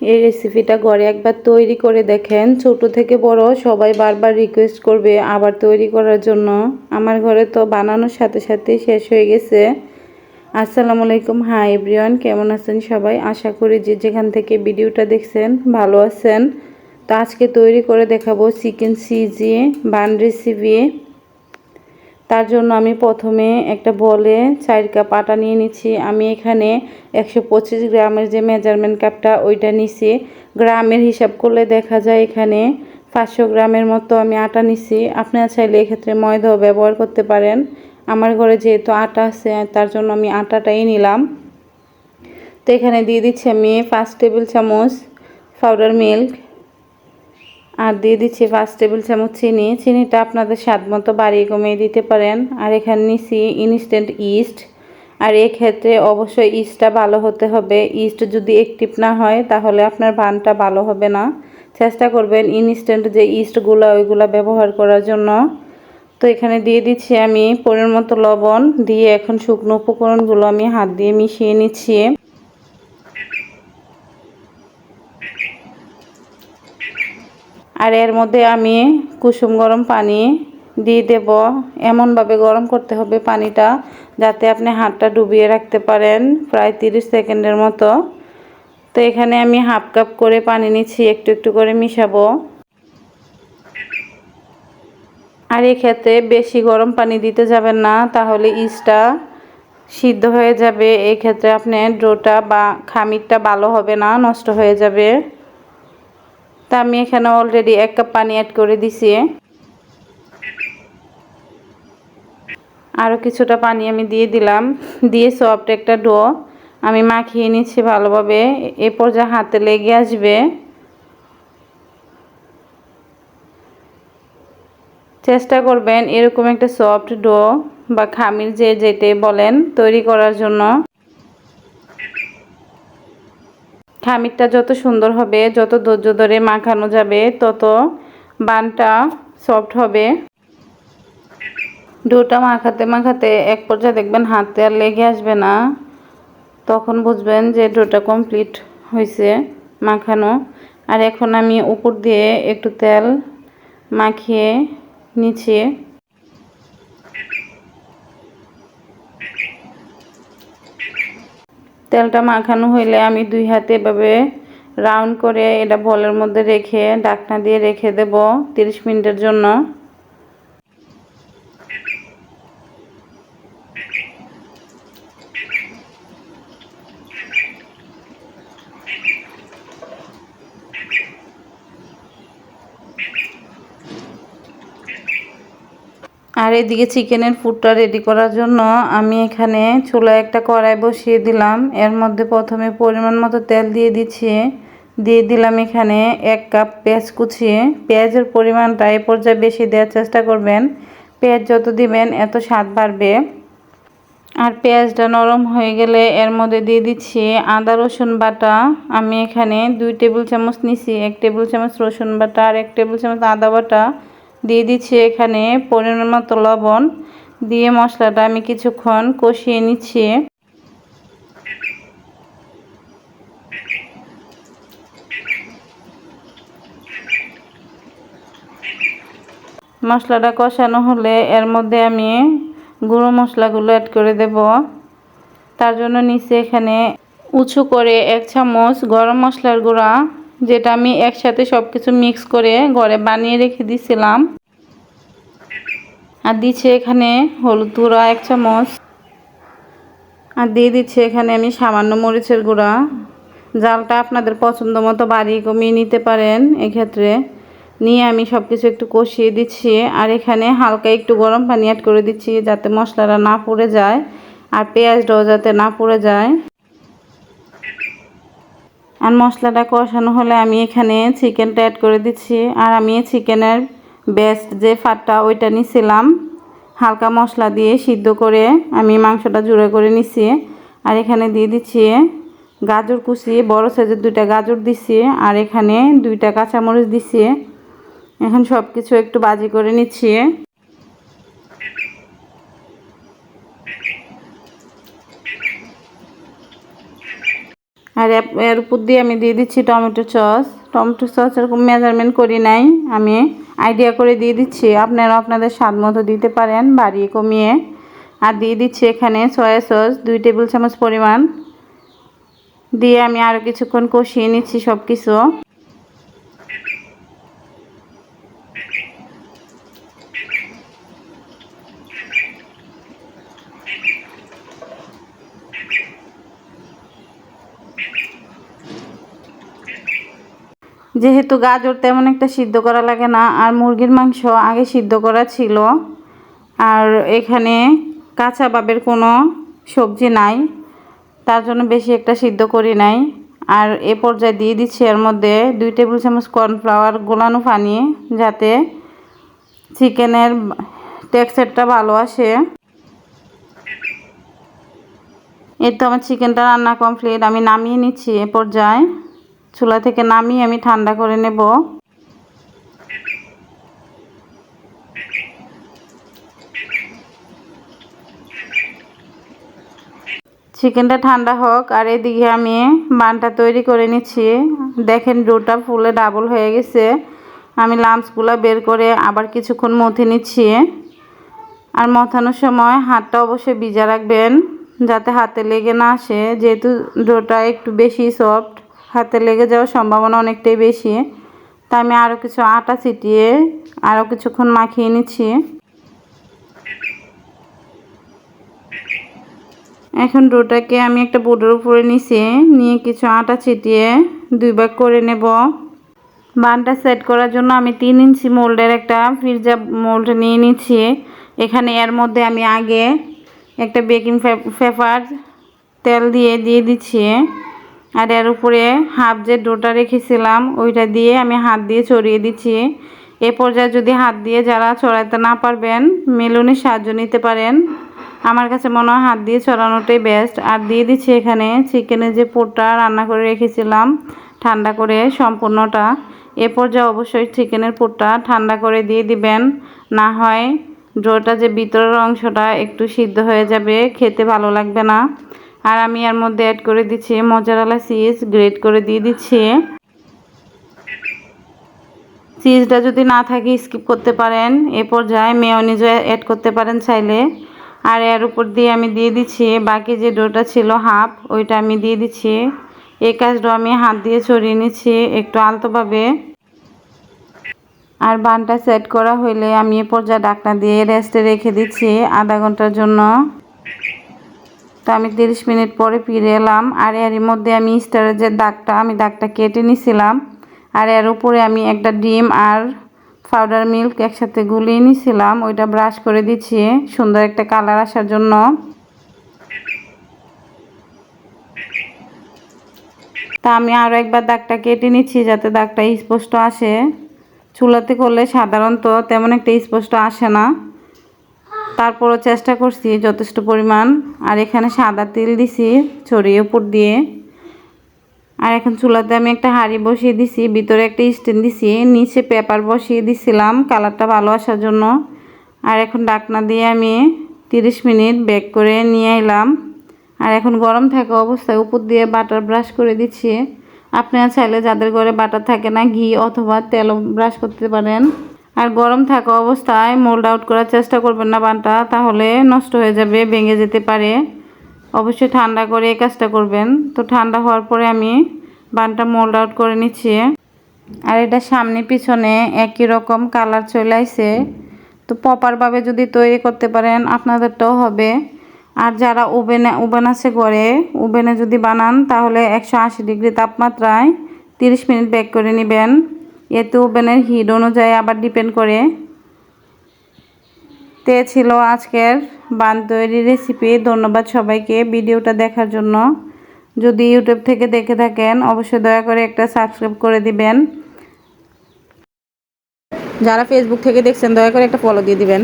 এই রেসিপিটা ঘরে একবার তৈরি করে দেখেন। ছোট থেকে বড় সবাই বারবার রিকোয়েস্ট করবে আবার তৈরি করার জন্য। আমার ঘরে তো বানানোর সাথে সাথেই শেষ হয়ে গেছে। আসসালামু আলাইকুম। হাই এভরিওয়ান কেমন আছেন সবাই? আশা করি যে যেখান থেকে ভিডিওটা দেখছেন ভালো আছেন। তো আজকে তৈরি করে দেখাবো চিকেন সিজি বান রেসিপি তার জন্য আমি প্রথমে একটা বলে চার কাপ আটা নিয়ে নিচ্ছি। আমি এখানে একশো পঁচিশ গ্রামের যে মেজারমেন্ট কাপটা ওইটা নিছি। গ্রামের হিসাব করলে দেখা যায় এখানে পাঁচশো গ্রামের মতো আমি আটা নিছি। আপনারা চাইলে এক্ষেত্রে ময়দাও ব্যবহার করতে পারেন। আমার ঘরে যেহেতু আটা আছে, তার জন্য আমি আটাটাই নিলাম। তো এখানে দিয়ে দিচ্ছি আমি পাঁচ টেবিল চামচ পাউডার মিল্ক আর দিয়ে দিচ্ছি পাঁচ টেবিল চামচ চিনি। চিনিটা আপনাদের স্বাদ মতো বাড়িয়ে কমিয়ে দিতে পারেন। আর এখানে নিচ্ছি ইনস্ট্যান্ট ইস্ট আর এক্ষেত্রে অবশ্যই ইস্টটা ভালো হতে হবে। ইস্ট যদি একটিভ না হয়, তাহলে আপনার বানটা ভালো হবে না। চেষ্টা করবেন ইনস্ট্যান্ট যে ইস্টগুলো ওইগুলো ব্যবহার করার জন্য। তো এখানে দিয়ে দিচ্ছি আমি পরিমাণ মতো লবণ। দিয়ে এখন শুকনো উপকরণগুলো আমি হাত দিয়ে মিশিয়ে নিচ্ছি। আর এর মধ্যে আমি কুসুম গরম পানি দিয়ে দেব। এমনভাবে গরম করতে হবে পানিটা, যাতে আপনি হাতটা ডুবিয়ে রাখতে পারেন প্রায় তিরিশ সেকেন্ডের মতো। তো এখানে আমি হাফ কাপ করে পানি নিচ্ছি, একটু একটু করে মিশাবো। আর এক্ষেত্রে বেশি গরম পানি দিতে যাবেন না, তাহলে ইস্টটা সিদ্ধ হয়ে যাবে। এই ক্ষেত্রে আপনি ডোটা বা খামিরটা ভালো হবে না, নষ্ট হয়ে যাবে। তা আমি এখানে অলরেডি এক কাপ পানি অ্যাড করে দিছি। আরও কিছুটা পানি আমি দিয়ে দিলাম। দিয়ে সফট একটা ডো আমি মাখিয়ে নিচ্ছি ভালোভাবে। এরপর যা হাতে লেগে আসবে। চেষ্টা করবেন এরকম একটা সফট ডো বা খামির যে যেটাই বলেন তৈরি করার জন্য। খামিরটা যত সুন্দর হবে, যত ধৈর্য ধরে মাখানো যাবে, তত বানটা সফট হবে। ডোটা মাখাতে মাখাতে এক পর্যায়ে দেখবেন হাতে আর লেগে আসবে না। তখন বুঝবেন যে ডোটা কমপ্লিট হয়েছে মাখানো। আর এখন আমি উপর দিয়ে একটু তেল মাখিয়ে নিচ্ছি। তেলটা মাখানো হইলে আমি দুই হাতে এভাবে রাউন্ড করে এটা বলের মধ্যে রেখে ডাকনা দিয়ে রেখে দেব তিরিশ মিনিটের জন্য। আর এদিকে চিকেনের ফুডটা রেডি করার জন্য আমি এখানে চুলায় একটা কড়াই বসিয়ে দিলাম। এর মধ্যে প্রথমে পরিমাণ মতো তেল দিয়ে দিচ্ছি। দিয়ে দিলাম এখানে এক কাপ পেঁয়াজ কুচিয়ে পেঁয়াজের পরিমাণটা এ পর্যায়ে বেশি দেওয়ার চেষ্টা করবেন। পেঁয়াজ যত দিবেন, এত স্বাদ বাড়বে। আর পেঁয়াজটা নরম হয়ে গেলে এর মধ্যে দিয়ে দিচ্ছি আদা, রসুন বাটা। আমি এখানে দুই টেবিল চামচ নিছি এক টেবিল চামচ রসুন বাটা আর এক টেবিল চামচ আদা বাটা। দিয়ে দিচ্ছি এখানে পরিমাণ মতো লবণ। দিয়ে মশলাটা আমি কিছুক্ষণ কষিয়ে নিচ্ছি। মশলাটা কষানো হলে এর মধ্যে আমি গুঁড়ো মশলাগুলো অ্যাড করে দেব। তার জন্য নিচে এখানে উঁচু করে এক চামচ গরম মশলার গুঁড়া। যেটা আমি একসাথে সব কিছু মিক্স করে ঘরে বানিয়ে রেখে দিয়েছিলাম আর দিচ্ছে এখানে হলুদ গুঁড়া এক চামচ। আর দিয়ে দিচ্ছে এখানে আমি সামান্য মরিচের গুঁড়া। জালটা আপনাদের পছন্দ মতো বাড়িয়ে কমিয়ে নিতে পারেন এক্ষেত্রে। নিয়ে আমি সব কিছু একটু কষিয়ে দিচ্ছি। আর এখানে হালকা একটু গরম পানি অ্যাড করে দিচ্ছি যাতে মশলাটা না পুড়ে যায়। আর পেঁয়াজটাও যাতে না পুড়ে যায়। আর মশলাটা কষানো হলে আমি এখানে চিকেনটা অ্যাড করে দিচ্ছি। আর আমি চিকেনের বেস্ট যে ফাটটা ওইটা নিছিলাম, হালকা মশলা দিয়ে সিদ্ধ করে আমি মাংসটা জুড়ে করে নিছি। আর এখানে দিয়ে দিচ্ছি গাজর কুচি, বড় সাইজের দুইটা গাজর দিছি। আর এখানে দুইটা কাঁচামরিচ দিছি। এখন সব কিছু একটু বাজি করে নিচ্ছি। আর এর- উপর দিয়ে আমি দিয়ে দিচ্ছি টমেটো সস। টমেটো সস এরকম মেজারমেন্ট করি নাই, আমি আইডিয়া করে দিয়ে দিচ্ছি। আপনারা আপনাদের স্বাদ মতো দিতে পারেন, বাড়িয়ে কমিয়ে। আর দিয়ে দিচ্ছি এখানে সয়া সস দুই টেবিল চামচ পরিমাণ। দিয়ে আমি আরও কিছুক্ষণ কষিয়ে নিচ্ছি সব কিছু যেহেতু গাজর তেমন একটা সিদ্ধ করা লাগে না, আর মুরগির মাংস আগে সিদ্ধ করা ছিল, আর এখানে কাঁচা বাবের কোনো সবজি নাই, তার জন্য বেশি একটা সিদ্ধ করি নাই, আর এ পর্যায়ে দিয়ে দিচ্ছি এর মধ্যে দুই টেবিল চামচ কর্নফ্লাওয়ার, গোলানো পানি, যাতে চিকেনের টেক্সচারটা ভালো আসে। এর তো আমার চিকেনটা রান্না কমপ্লিট আমি নামিয়ে নিচ্ছি এ পর্যায়ে। চুলা থেকে নামিয়ে আমি ঠান্ডা করে নেব। চিকেনটা ঠান্ডা হোক, আর এদিকে আমি বানটা তৈরি করে নিচ্ছি। দেখেন ডোটা ফুলে ডাবল হয়ে গেছে। আমি লামসগুলো বের করে আবার কিছুক্ষণ মথে নিচ্ছি। আর মথানোর সময় হাতটা অবশ্যই ভিজা রাখবেন, যাতে হাতে লেগে না আসে। যেহেতু ডোটা একটু বেশি সফট হাতে লেগে যাওয়ার সম্ভাবনা অনেকটাই বেশি। তা আমি আরও কিছু আটা ছিটিয়ে আরও কিছুক্ষণ মাখিয়ে নিচ্ছি। এখন ডোটাকে আমি একটা বোর্ডের উপরে নিছি, নিয়ে কিছু আটা ছিটিয়ে দুই ভাগ করে নেব। বানটা সেট করার জন্য আমি তিন ইঞ্চি মোল্ডের একটা ফ্রিজা মোল্ড নিয়ে নিচ্ছি। এখানে এর মধ্যে আমি আগে একটা বেকিং পেপার তেল দিয়ে দিয়ে দিচ্ছি। আর এর উপরে হাফ যে ডোটা রেখেছিলাম, ওইটা দিয়ে আমি হাত দিয়ে ছড়িয়ে দিচ্ছি। এ পর্যায়ে যদি হাত দিয়ে যারা ছড়াতে না পারবেন, মেলুনের সাহায্য নিতে পারেন। আমার কাছে মনে হয় হাত দিয়ে ছড়ানোটাই বেস্ট আর দিয়ে দিচ্ছি এখানে চিকেনের যে পোটটা রান্না করে রেখেছিলাম, ঠান্ডা করে সম্পূর্ণটা। এ পর্যায়ে অবশ্যই চিকেনের পোটটা ঠান্ডা করে দিয়ে দিবেন। না হয় ডোটা যে ভিতরের অংশটা একটু সিদ্ধ হয়ে যাবে, খেতে ভালো লাগবে না। আর আমি এর মধ্যে অ্যাড করে দিচ্ছি মজারালা চিজ গ্রেট করে দিয়ে দিচ্ছি। চিজটা যদি না থাকে স্কিপ করতে পারেন, এ পর্যায়ে মেয়নিজও অ্যাড করতে পারেন চাইলে। আর এর উপর দিয়ে আমি দিয়ে দিচ্ছি বাকি যে ডোটা ছিল হাফ ওইটা আমি দিয়ে দিচ্ছি। এই কাজটা আমি হাত দিয়ে ছড়িয়ে নিচ্ছি একটু আলতোভাবে। আর বানটা সেট করা হইলে আমি এ পর্যায়ে ডাকনা দিয়ে রেস্টে রেখে দিচ্ছি আধা ঘণ্টার জন্য। তো আমি তিরিশ মিনিট পরে ফিরে এলাম। আর এর মধ্যে আমি স্টারের যে দাগটা, আমি দাগটা কেটে নিছিলাম। আর এর উপরে আমি একটা ডিম আর পাউডার মিল্ক একসাথে গুলিয়ে নিছিলাম। ওইটা ব্রাশ করে দিচ্ছি। সুন্দর একটা কালার আসার জন্য। তা আমি আরও একবার দাগটা কেটে নিচ্ছি যাতে দাগটা স্পষ্ট আসে। চুলাতে করলে সাধারণত তেমন একটা স্পষ্ট আসে না। তারপরও চেষ্টা করছি যথেষ্ট পরিমাণ। আর এখানে সাদা তেল দিছি, ছড়িয়ে উপর দিয়ে। আর এখন চুলাতে আমি একটা হাঁড়ি বসিয়ে দিছি, ভিতরে একটা স্ট্যান্ড দিছি, নিচে পেপার বসিয়ে দিছিলাম কালারটা ভালো আসার জন্য। আর এখন ডাকনা দিয়ে আমি তিরিশ মিনিট বেক করে নিয়ে এলাম। আর এখন গরম থাকা অবস্থায় উপর দিয়ে বাটার ব্রাশ করে দিচ্ছি। আপনারা চাইলে যাদের ঘরে বাটার থাকে না, ঘি অথবা তেলও ব্রাশ করতে পারেন। আর গরম থাকা অবস্থায় মোল্ড আউট করার চেষ্টা করবেন না বানটা, তাহলে নষ্ট হয়ে যাবে, ভেঙে যেতে পারে। অবশ্যই ঠান্ডা করে এই কাজটা করবেন। তো ঠান্ডা হওয়ার পরে আমি বানটা মোল্ড আউট করে নিচ্ছি। আর এটা সামনে পিছনে একই রকম কালার চলে আসে তো প্রপারভাবে যদি তৈরি করতে পারেন, আপনাদেরটাও হবে। আর যারা ওভেনে ওভেন আছে ঘরে ওভেনে যদি বানান, তাহলে একশো আশি ডিগ্রি তাপমাত্রায় তিরিশ মিনিট বেক করে নেবেন। এতে ওভেনের হিট অনুযায়ী আবার ডিপেন্ড করে। তে ছিল আজকের বান তৈরি রেসিপি। ধন্যবাদ সবাইকে ভিডিওটা দেখার জন্য। যদি ইউটিউব থেকে দেখে থাকেন, অবশ্যই দয়া করে একটা সাবস্ক্রাইব করে দিবেন। যারা ফেসবুক থেকে দেখছেন, দয়া করে একটা ফলো দিয়ে দিবেন।